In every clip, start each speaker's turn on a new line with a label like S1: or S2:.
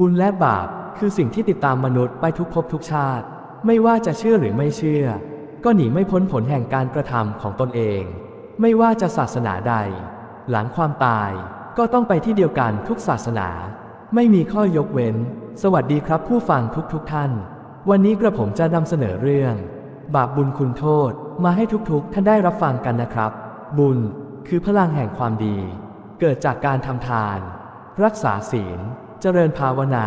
S1: บุญและบาปคือสิ่งที่ติดตามมนุษย์ไปทุกภพทุกชาติ ไม่ว่าจะเชื่อหรือไม่เชื่อ ก็หนีไม่พ้นผลแห่งการกระทำของตนเอง ไม่ว่าจะศาสนาใด หลังความตายก็ต้องไปที่เดียวกันทุกศาสนา ไม่มีข้อยกเว้น สวัสดีครับผู้ฟังทุกทุกท่าน วันนี้กระผมจะนำเสนอเรื่อง บาปบุญคุณโทษมาให้ทุกๆท่านได้รับฟังกันนะครับ บุญคือพลังแห่งความดี เกิดจากการทำทาน รักษาศีล เจริญภาวนา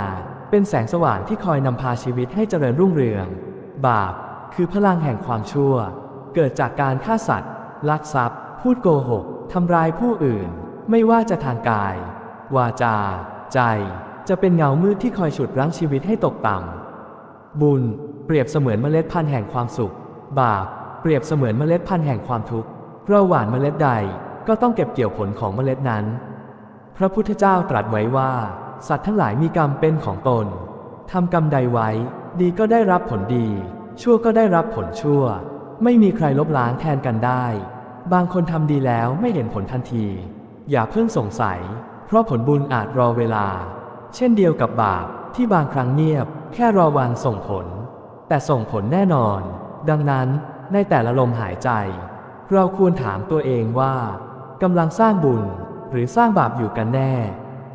S1: เป็นแสงสว่างที่คอยนำพาชีวิตให้เจริญรุ่งเรือง บาป คือพลังแห่งความชั่ว เกิดจากการฆ่าสัตว์ ลักทรัพย์ พูดโกหกทำร้ายผู้อื่น ไม่ว่าจะทางกาย วาจา ใจ จะเป็นเงามืดที่คอยฉุดรั้งชีวิตให้ตกต่ำ บุญ เปรียบเสมือนเมล็ดพันธุ์แห่งความสุข บาป เปรียบเสมือนเมล็ดพันธุ์แห่งความทุกข์เราหว่านเมล็ดใดก็ต้องเก็บเกี่ยวผลของเมล็ดนั้น พระพุทธเจ้าตรัสไว้ว่า สัตว์ทั้งหลายมีกรรมเป็นของตนทำกรรมใดไว้ ดีก็ได้รับผลดี ชั่วก็ได้รับผลชั่ว ไม่มีใครลบล้างแทนกันได้ บางคนทำดีแล้วไม่เห็นผลทันที อย่าเพิ่งสงสัย เพราะผลบุญอาจรอเวลา เช่นเดียวกับบาปที่บางครั้งเงียบ แค่รอวันส่งผล แต่ส่งผลแน่นอน ดังนั้นในแต่ละลมหายใจ เราควรถามตัวเองว่ากำลังสร้างบุญหรือสร้างบาปอยู่กันแน่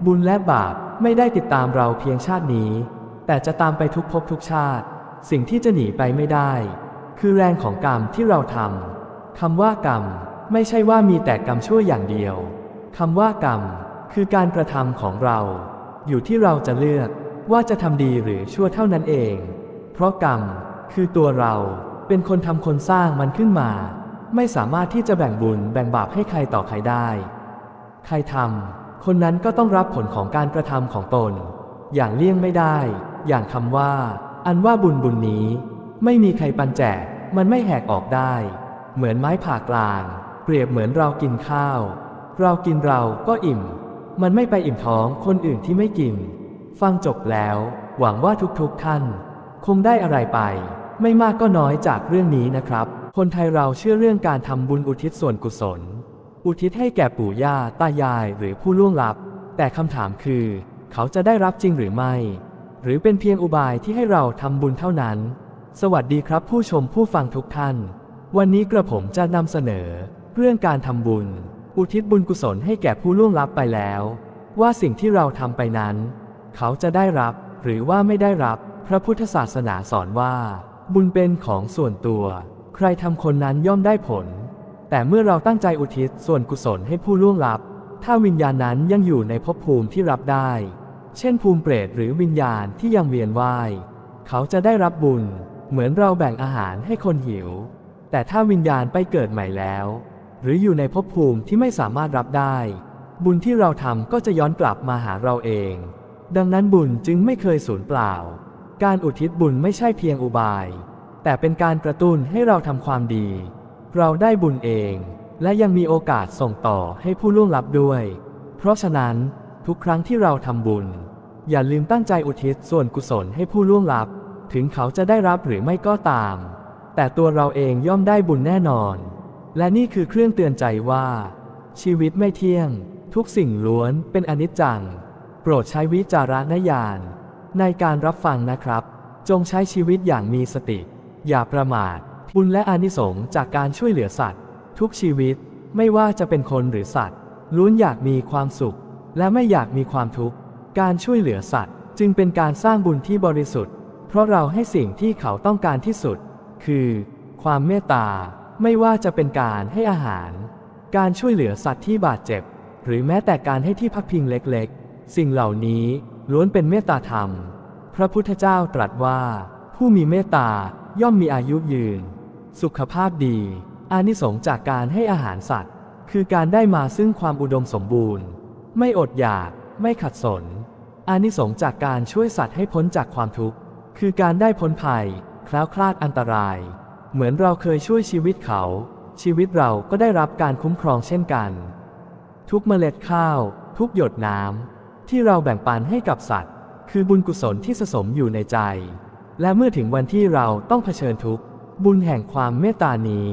S1: บุญและบาป ไม่ได้ติดตามเราเพียงชาตินี้ แต่จะตามไปทุกภพทุกชาติ สิ่งที่จะหนีไปไม่ได้ คือแรงของกรรมที่เราทำคำว่ากรรม ไม่ใช่ว่ามีแต่กรรมชั่วอย่างเดียวคำว่ากรรม คือการกระทำของเรา อยู่ที่เราจะเลือกว่าจะทำดีหรือชั่วเท่านั้นเอง เพราะกรรม คือตัวเราเป็นคนทำคนสร้างมันขึ้นมา ไม่สามารถที่จะแบ่งบุญแบ่งบาปให้ใครต่อใครได้ ใครทำ คนนั้นก็ต้องรับผลของการกระทำของตน อย่างเลี่ยงไม่ได้ อย่างคำว่า อันว่าบุญบุญนี้ ไม่มีใครปันแจก มันไม่แหกออกได้ เหมือนไม้ผ่ากลาง เปรียบเหมือนเรากินข้าว เรากินเราก็อิ่ม มันไม่ไปอิ่มท้องคนอื่นที่ไม่กิน ฟังจบแล้ว หวังว่าทุกๆท่าน คงได้อะไรไป ไม่มากก็น้อยจากเรื่องนี้นะครับ คนไทยเราเชื่อเรื่องการทำบุญอุทิศส่วนกุศล อุทิศให้แก่ปู่ย่าตายายหรือผู้ล่วงลับ แต่คำถามคือ เขาจะได้รับจริงหรือไม่ หรือเป็นเพียงอุบายที่ให้เราทำบุญเท่านั้น สวัสดีครับผู้ชมผู้ฟังทุกท่าน วันนี้กระผมจะนำเสนอ เรื่องการทำบุญ อุทิศบุญกุศลให้แก่ผู้ล่วงลับไปแล้ว ว่าสิ่งที่เราทำไปนั้น เขาจะได้รับหรือว่าไม่ได้รับ พระพุทธศาสนาสอนว่า บุญเป็นของส่วนตัว ใครทำคนนั้นย่อมได้ผล แต่เมื่อเราตั้งใจอุทิศส่วนกุศลให้ผู้ล่วงลับ ถ้าวิญญาณนั้นยังอยู่ในภพภูมิที่รับได้ เช่นภูมิเปรตหรือวิญญาณที่ยังเวียนว่าย เขาจะได้รับบุญ เหมือนเราแบ่งอาหารให้คนหิว แต่ถ้าวิญญาณไปเกิดใหม่แล้ว หรืออยู่ในภพภูมิที่ไม่สามารถรับได้ บุญที่เราทำก็จะย้อนกลับมาหาเราเอง ดังนั้นบุญจึงไม่เคยสูญเปล่า การอุทิศบุญไม่ใช่เพียงอุบาย แต่เป็นการกระตุ้นให้เราทำความดี เราได้บุญเอง และยังมีโอกาสส่งต่อให้ผู้ล่วงลับด้วย เพราะฉะนั้นทุกครั้งที่เราทำบุญ อย่าลืมตั้งใจอุทิศส่วนกุศลให้ผู้ล่วงลับ ถึงเขาจะได้รับหรือไม่ก็ตาม แต่ตัวเราเองย่อมได้บุญแน่นอน และนี่คือเครื่องเตือนใจว่า ชีวิตไม่เที่ยง ทุกสิ่งล้วนเป็นอนิจจัง โปรดใช้วิจารณญาณในการรับฟังนะครับ จงใช้ชีวิตอย่างมีสติ อย่าประมาท บุญและอานิสงส์จากการช่วยเหลือสัตว์ ทุกชีวิตไม่ว่าจะเป็นคนหรือสัตว์ล้วนอยากมีความสุข และไม่อยากมีความทุกข์การช่วยเหลือสัตว์ จึงเป็นการสร้างบุญที่บริสุทธิ์ เพราะเราให้สิ่งที่เขาต้องการที่สุด คือ ความเมตตา ไม่ว่าจะเป็นการให้อาหาร การช่วยเหลือสัตว์ที่บาดเจ็บ หรือแม้แต่การให้ที่พักพิงเล็กๆ สิ่งเหล่านี้ล้วนเป็นเมตตาธรรม พระพุทธเจ้าตรัสว่า ผู้มีเมตตาย่อมมีอายุยืน สุขภาพดี อานิสงส์จากการให้อาหารสัตว์ คือการได้มาซึ่งความอุดมสมบูรณ์ ไม่อดอยาก ไม่ขัดสน อานิสงส์จากการช่วยสัตว์ให้พ้นจากความทุกข์ คือการได้พ้นภัยคล้วคลาดอันตราย เหมือนเราเคยช่วยชีวิตเขา ชีวิตเราก็ได้รับการคุ้มครองเช่นกัน ทุกเมล็ดข้าว ทุกหยดน้ำที่เราแบ่งปันให้กับสัตว์ คือบุญกุศลที่สะสมอยู่ในใจ และเมื่อถึงวันที่เราต้องเผชิญทุกข์ บุญแห่งความเมตตานี้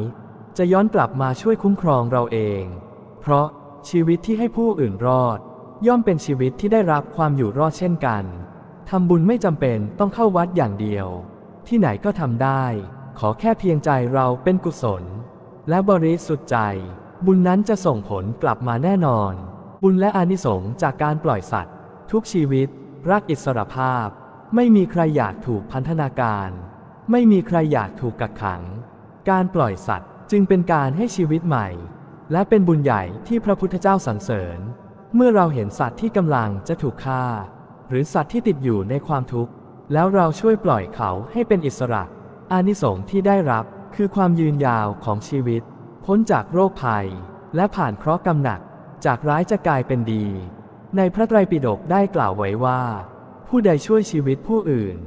S1: จะย้อนกลับมาช่วยคุ้มครองเราเอง เพราะชีวิตที่ให้ผู้อื่นรอด ย่อมเป็นชีวิตที่ได้รับความอยู่รอดเช่นกันทำบุญไม่จำเป็นต้องเข้าวัดอย่างเดียว ที่ไหนก็ทำได้ ขอแค่เพียงใจเราเป็นกุศล และบริสุทธิ์ใจ บุญนั้นจะส่งผลกลับมาแน่นอน บุญและอานิสงส์จากการปล่อยสัตว์ ทุกชีวิต รักอิสรภาพ ไม่มีใครอยากถูกพันธนาการ ไม่มีใครอยากถูกกักขัง การปล่อยสัตว์จึงเป็นการให้ชีวิตใหม่ และเป็นบุญใหญ่ที่พระพุทธเจ้าสรรเสริญ เมื่อเราเห็นสัตว์ที่กำลังจะถูกฆ่า หรือสัตว์ที่ติดอยู่ในความทุกข์ แล้วเราช่วยปล่อยเขาให้เป็นอิสระ อานิสงส์ที่ได้รับคือความยืนยาวของชีวิต พ้นจากโรคภัย และผ่านเคราะห์กรรมหนัก จากร้ายจะกลายเป็นดี ในพระไตรปิฎกได้กล่าวไว้ว่า ผู้ใดช่วยชีวิตผู้อื่น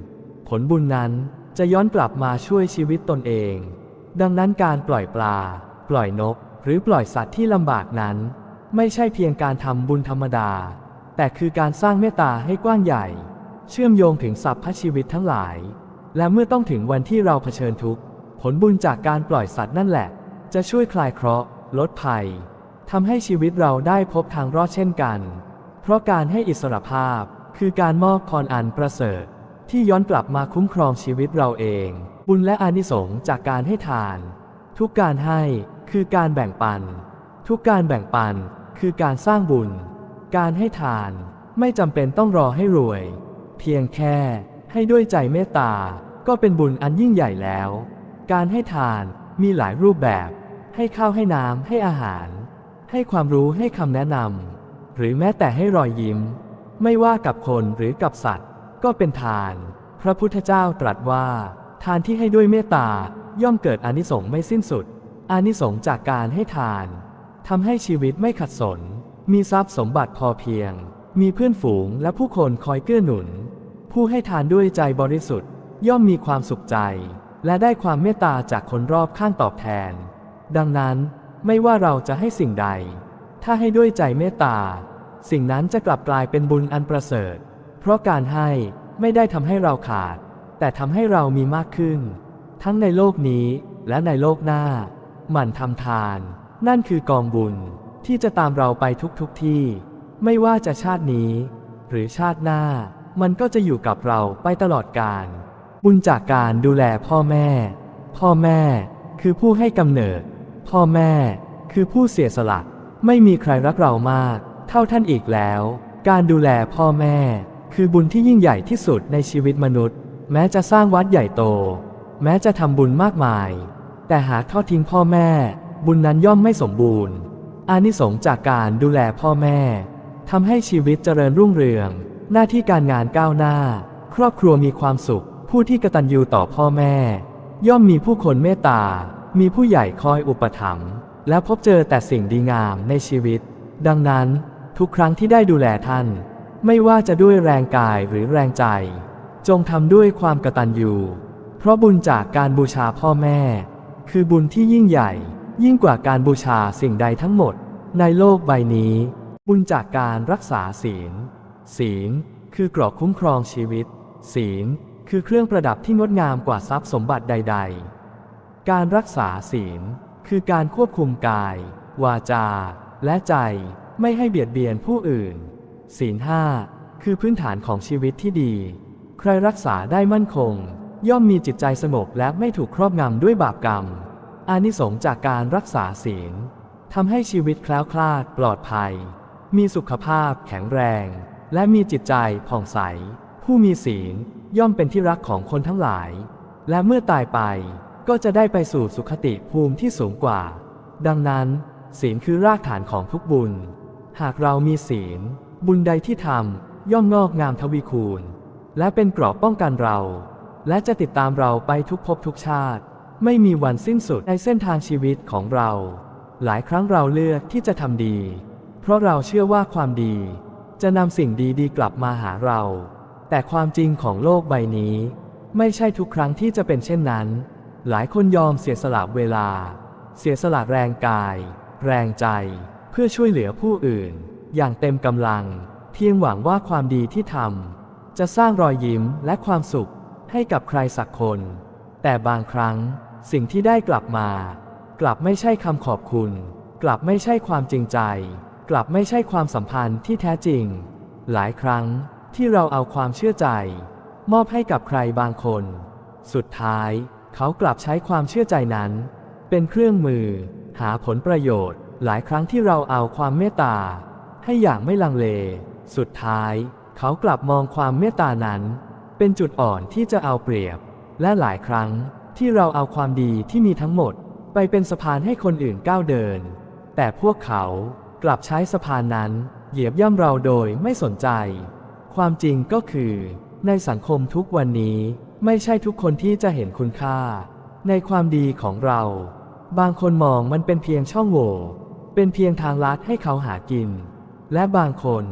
S1: ผลบุญนั้น จะย้อนกลับมาช่วยชีวิตตนเอง ดังนั้นการปล่อยปลา ปล่อยนก หรือปล่อยสัตว์ที่ลำบากนั้น ไม่ใช่เพียงการทำบุญธรรมดา แต่คือการสร้างเมตตาให้กว้างใหญ่ เชื่อมโยงถึงสรรพชีวิตทั้งหลาย และเมื่อต้องถึงวันที่เราเผชิญทุกข์ ผลบุญจากการปล่อยสัตว์นั่นแหละ จะช่วยคลายเคราะห์ ลดภัยทำให้ชีวิตเราได้พบทางรอดเช่นกัน เพราะการให้อิสรภาพคือการมอบพรอันประเสริฐ ที่ย้อนกลับมาคุ้มครองชีวิตเราเอง บุญและอานิสงส์จากการให้ทาน ทุกการให้คือการแบ่งปัน ทุกการแบ่งปันคือการสร้างบุญ การให้ทานไม่จำเป็นต้องรอให้รวย เพียงแค่ให้ด้วยใจเมตตาก็เป็นบุญอันยิ่งใหญ่แล้ว การให้ทานมีหลายรูปแบบ ให้ข้าวให้น้ำให้อาหาร ให้ความรู้ให้คำแนะนำหรือแม้แต่ให้รอยยิ้ม ไม่ว่ากับคนหรือกับสัตว์ ก็เป็นทาน พระพุทธเจ้าตรัสว่า ทานที่ให้ด้วยเมตตาย่อมเกิดอนิสงส์ไม่สิ้นสุด อนิสงส์จากการให้ทานทำให้ชีวิตไม่ขัดสน มีทรัพย์สมบัติพอเพียง มีเพื่อนฝูงและผู้คนคอยเกื้อหนุน ผู้ให้ทานด้วยใจบริสุทธิ์ ย่อมมีความสุขใจ และได้ความเมตตาจากคนรอบข้างตอบแทน ดังนั้นไม่ว่าเราจะให้สิ่งใด ถ้าให้ด้วยใจเมตตา สิ่งนั้นจะกลับกลายเป็นบุญอันประเสริฐ เพราะการให้ไม่ได้ทำให้เราขาด แต่ทำให้เรามีมากขึ้น ทั้งในโลกนี้และในโลกหน้า หมั่นทำทาน นั่นคือกองบุญที่จะตามเราไปทุกทุกที่ ไม่ว่าจะชาตินี้ หรือชาติหน้า มันก็จะอยู่กับเราไปตลอดกาลบุญจากการดูแลพ่อแม่ พ่อแม่คือผู้ให้กำเนิด พ่อแม่คือผู้เสียสละ ไม่มีใครรักเรามาก เท่าท่านอีกแล้ว การดูแลพ่อแม่ คือบุญที่ยิ่งใหญ่ที่สุดในชีวิตมนุษย์ แม้จะสร้างวัดใหญ่โต แม้จะทำบุญมากมาย แต่หากทอดทิ้งพ่อแม่ บุญนั้นย่อมไม่สมบูรณ์ อานิสงส์จากการดูแลพ่อแม่ทำให้ชีวิตเจริญรุ่งเรือง หน้าที่การงานก้าวหน้า ครอบครัวมีความสุข ผู้ที่กตัญญูต่อพ่อแม่ ย่อมมีผู้คนเมตตา มีผู้ใหญ่คอยอุปถัมภ์และพบเจอแต่สิ่งดีงามในชีวิต ดังนั้นทุกครั้งที่ได้ดูแลท่าน ไม่ว่าจะด้วยแรงกายหรือแรงใจ จงทำด้วยความกตัญญูเพราะบุญจากการบูชาพ่อแม่ คือบุญที่ยิ่งใหญ่ ยิ่งกว่าการบูชาสิ่งใดทั้งหมด ในโลกใบนี้ บุญจากการรักษาศีล ศีล คือกราะคุ้มครองชีวิต ศีล คือเครื่องประดับที่งดงามกว่าทรัพย์สมบัติใด ๆ การรักษาศีล คือการควบคุมกาย วาจา และใจไม่ให้เบียดเบียนผู้อื่น ศีลห้าคือพื้นฐานของชีวิตที่ดี ใครรักษาได้มั่นคง ย่อมมีจิตใจสงบและไม่ถูกครอบงำด้วยบาปกรรม อานิสงส์จากการรักษาศีลทำให้ชีวิตแคล้วคลาดปลอดภัย มีสุขภาพแข็งแรง และมีจิตใจผ่องใส ผู้มีศีลย่อมเป็นที่รักของคนทั้งหลาย และเมื่อตายไปก็จะได้ไปสู่สุขติภูมิที่สูงกว่า ดังนั้น ศีลคือรากฐานของทุกบุญ หากเรามีศีล บุญใดที่ทำย่อมงอกงามทวีคูณ และเป็นเกราะป้องกันเรา และจะติดตามเราไปทุกภพทุกชาติ ไม่มีวันสิ้นสุดในเส้นทางชีวิตของเรา หลายครั้งเราเลือกที่จะทำดี เพราะเราเชื่อว่าความดี จะนำสิ่งดีๆกลับมาหาเรา แต่ความจริงของโลกใบนี้ ไม่ใช่ทุกครั้งที่จะเป็นเช่นนั้น หลายคนยอมเสียสละเวลา เสียสละแรงกาย แรงใจ เพื่อช่วยเหลือผู้อื่น อย่างเต็มกำลัง เพียงหวังว่าความดีที่ทำจะสร้างรอยยิ้มและความสุขให้กับใครสักคน แต่บางครั้งสิ่งที่ได้กลับมา กลับไม่ใช่คำขอบคุณ กลับไม่ใช่ความจริงใจ กลับไม่ใช่ความสัมพันธ์ที่แท้จริง หลายครั้งที่เราเอาความเชื่อใจ มอบให้กับใครบางคน สุดท้าย เขากลับใช้ความเชื่อใจนั้น เป็นเครื่องมือ หาผลประโยชน์ หลายครั้งที่เราเอาความเมตตา ให้อย่างไม่ลังเล สุดท้าย เขากลับมองความเมตตานั้น เป็นจุดอ่อนที่จะเอาเปรียบ และหลายครั้งที่เราเอาความดีที่มีทั้งหมด ไปเป็นสะพานให้คนอื่นก้าวเดิน แต่พวกเขากลับใช้สะพานนั้น เหยียบย่ำเราโดยไม่สนใจ ความจริงก็คือ ในสังคมทุกวันนี้ไม่ใช่ทุกคนที่จะเห็นคุณค่า ในความดีของเรา บางคนมองมันเป็นเพียงช่องโหว่เป็นเพียงทางลัดให้เขาหากิน และบางคน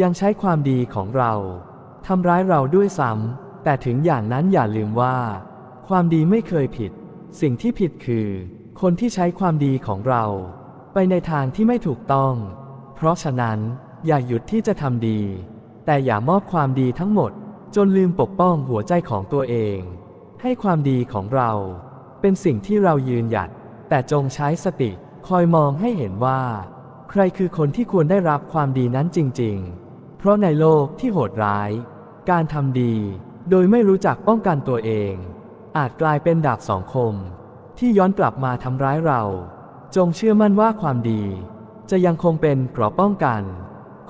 S1: ยังใช้ความดีของเราทำร้ายเราด้วยซ้ำแต่ถึงอย่างนั้นอย่าลืมว่า ความดีไม่เคยผิด สิ่งที่ผิดคือ คนที่ใช้ความดีของเรา ไปในทางที่ไม่ถูกต้อง เพราะฉะนั้นอย่าหยุดที่จะทำดี แต่อย่ามอบความดีทั้งหมด จนลืมปกป้องหัวใจของตัวเอง ให้ความดีของเรา เป็นสิ่งที่เรายืนหยัด แต่จงใช้สติคอยมองให้เห็นว่า ใครคือคนที่ควรได้รับความดีนั้นจริง ๆ เพราะในโลกที่โหดร้าย การทำดี โดยไม่รู้จักป้องกันตัวเอง อาจกลายเป็นดาบสองคม ที่ย้อนกลับมาทำร้ายเรา จงเชื่อมั่นว่าความดี จะยังคงเป็นเกราะป้องกัน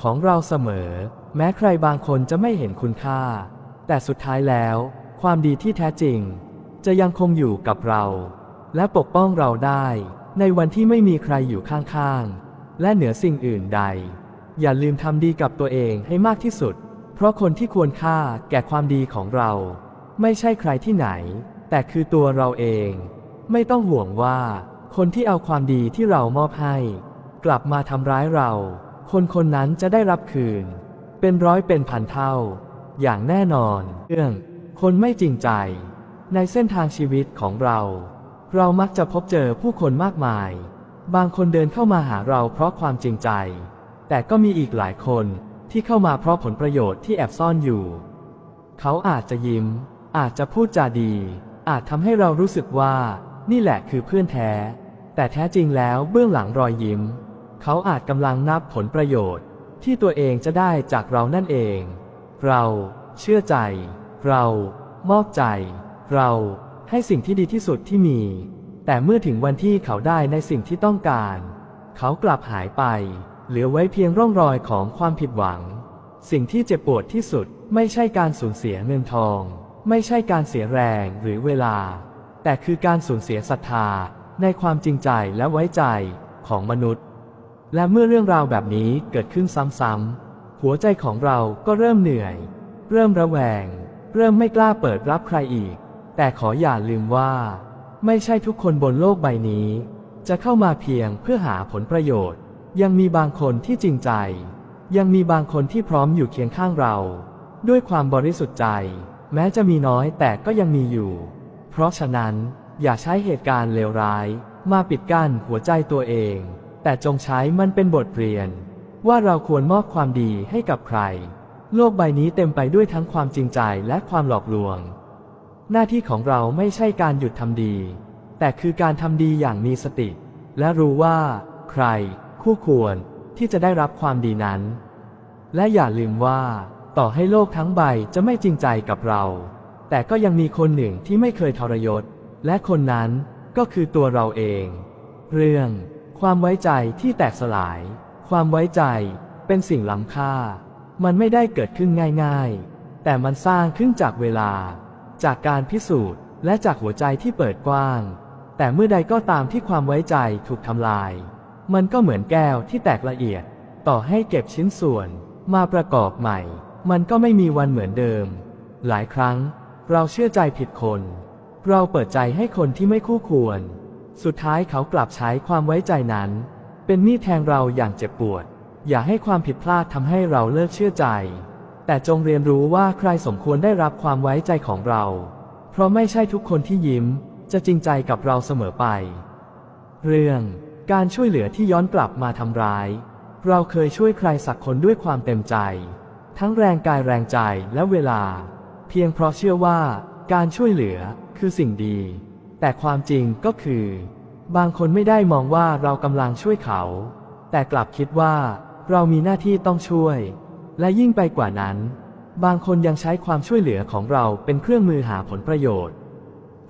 S1: ของเราเสมอ แม้ใครบางคนจะไม่เห็นคุณค่า แต่สุดท้ายแล้ว ความดีที่แท้จริง จะยังคงอยู่กับเรา และปกป้องเราได้ ในวันที่ไม่มีใครอยู่ข้างๆ และเหนือสิ่งอื่นใด อย่าลืมทำดีกับตัวเองให้มากที่สุด เพราะคนที่ควรค่าแก่ความดีของเรา ไม่ใช่ใครที่ไหน แต่คือตัวเราเอง ไม่ต้องห่วงว่า คนที่เอาความดีที่เรามอบให้ กลับมาทำร้ายเรา คนคนนั้นจะได้รับคืน เป็นร้อยเป็นพันเท่า อย่างแน่นอนเรื่องคนไม่จริงใจ ในเส้นทางชีวิตของเรา เรามักจะพบเจอผู้คนมากมาย บางคนเดินเข้ามาหาเราเพราะความจริงใจ แต่ก็มีอีกหลายคนที่เข้ามาเพราะผลประโยชน์ที่แอบซ่อนอยู่ เขาอาจจะยิ้ม อาจจะพูดจาดี อาจทำให้เรารู้สึกว่า นี่แหละคือเพื่อนแท้ แต่แท้จริงแล้วเบื้องหลังรอยยิ้ม เขาอาจกำลังนับผลประโยชน์ ที่ตัวเองจะได้จากเรานั่นเอง เราเชื่อใจ เรา มอบใจ เราให้สิ่งที่ดีที่สุดที่มี แต่เมื่อถึงวันที่เขาได้ในสิ่งที่ต้องการ เขากลับหายไป เหลือไว้เพียงร่องรอยของความผิดหวัง สิ่งที่เจ็บปวดที่สุดไม่ใช่การสูญเสียเงินทอง ไม่ใช่การเสียแรงหรือเวลา แต่คือการสูญเสียศรัทธาในความจริงใจและไว้ใจของมนุษย์ และเมื่อเรื่องราวแบบนี้เกิดขึ้นซ้ำๆหัวใจของเราก็เริ่มเหนื่อย เริ่มระแวง เริ่มไม่กล้าเปิดรับใครอีก แต่ขออย่าลืมว่า ไม่ใช่ทุกคนบนโลกใบนี้ จะเข้ามาเพียงเพื่อหาผลประโยชน์ ยังมีบางคนที่จริงใจ ยังมีบางคนที่พร้อมอยู่เคียงข้างเรา ด้วยความบริสุทธิ์ใจ แม้จะมีน้อยแต่ก็ยังมีอยู่ เพราะฉะนั้นอย่าใช้เหตุการณ์เลวร้าย มาปิดกั้นหัวใจตัวเอง แต่จงใช้มันเป็นบทเรียน ว่าเราควรมอบความดีให้กับใคร โลกใบนี้เต็มไปด้วยทั้งความจริงใจและความหลอกลวง หน้าที่ของเราไม่ใช่การหยุดทำดี แต่คือการทำดีอย่างมีสติ และรู้ว่า ใคร คู่ควรที่จะได้รับความดีนั้น และอย่าลืมว่า ต่อให้โลกทั้งใบจะไม่จริงใจกับเรา แต่ก็ยังมีคนหนึ่งที่ไม่เคยทรยศ และคนนั้นก็คือตัวเราเอง เรื่อง ความไว้ใจที่แตกสลาย ความไว้ใจเป็นสิ่งล้ำค่า มันไม่ได้เกิดขึ้นง่าย ๆ แต่มันสร้างขึ้นจากเวลา จากการพิสูจน์ และจากหัวใจที่เปิดกว้าง แต่เมื่อใดก็ตามที่ความไว้ใจถูกทำลาย มันก็เหมือนแก้วที่แตกละเอียด ต่อให้เก็บชิ้นส่วน มาประกอบใหม่ มันก็ไม่มีวันเหมือนเดิม หลายครั้ง เราเชื่อใจผิดคน เราเปิดใจให้คนที่ไม่คู่ควร สุดท้ายเขากลับใช้ความไว้ใจนั้น เป็นมีดแทงเราอย่างเจ็บปวด อย่าให้ความผิดพลาดทำให้เราเลิกเชื่อใจ แต่จงเรียนรู้ว่าใครสมควรได้รับความไว้ใจของเรา เพราะไม่ใช่ทุกคนที่ยิ้ม จะจริงใจกับเราเสมอไป เรื่อง การช่วยเหลือที่ย้อนกลับมาทำร้าย เราเคยช่วยใครสักคนด้วยความเต็มใจ ทั้งแรงกายแรงใจและเวลา เพียงเพราะเชื่อว่า การช่วยเหลือคือสิ่งดี แต่ความจริงก็คือ บางคนไม่ได้มองว่าเรากำลังช่วยเขา แต่กลับคิดว่า เรามีหน้าที่ต้องช่วย และยิ่งไปกว่านั้น บางคนยังใช้ความช่วยเหลือของเราเป็นเครื่องมือหาผลประโยชน์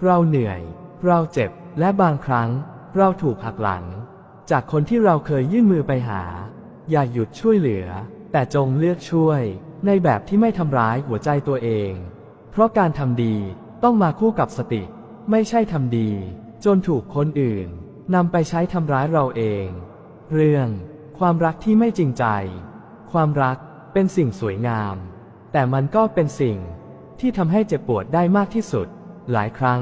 S1: เราเหนื่อย เราเจ็บ และบางครั้ง เราถูกหักหลัง จากคนที่เราเคยยื่นมือไปหา อย่าหยุดช่วยเหลือ แต่จงเลือกช่วย ในแบบที่ไม่ทำร้ายหัวใจตัวเอง เพราะการทำดีต้องมาคู่กับสติ ไม่ใช่ทำดี จนถูกคนอื่นนำไปใช้ทำร้ายเราเอง เรื่อง ความรักที่ไม่จริงใจ ความรัก เป็นสิ่งสวยงาม แต่มันก็เป็นสิ่งที่ทำให้เจ็บปวดได้มากที่สุด หลายครั้ง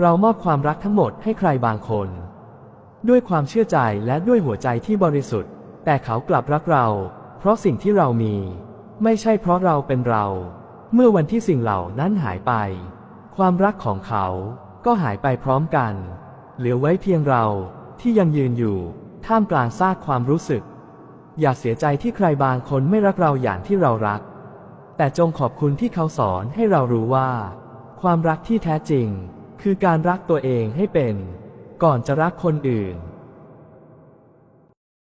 S1: เรามอบความรักทั้งหมดให้ใครบางคน ด้วยความเชื่อใจและด้วยหัวใจที่บริสุทธิ์ แต่เขากลับรักเรา เพราะสิ่งที่เรามี ไม่ใช่เพราะเราเป็นเรา เมื่อวันที่สิ่งเหล่านั้นหายไป ความรักของเขาก็หายไปพร้อมกัน เหลือไว้เพียงเราที่ยังยืนอยู่ ท่ามกลางซากความรู้สึก อย่าเสียใจที่ใครบางคนไม่รักเราอย่างที่เรารัก แต่จงขอบคุณที่เขาสอนให้เรารู้ว่า ความรักที่แท้จริง คือการรักตัวเองให้เป็น ก่อนจะรักคนอื่น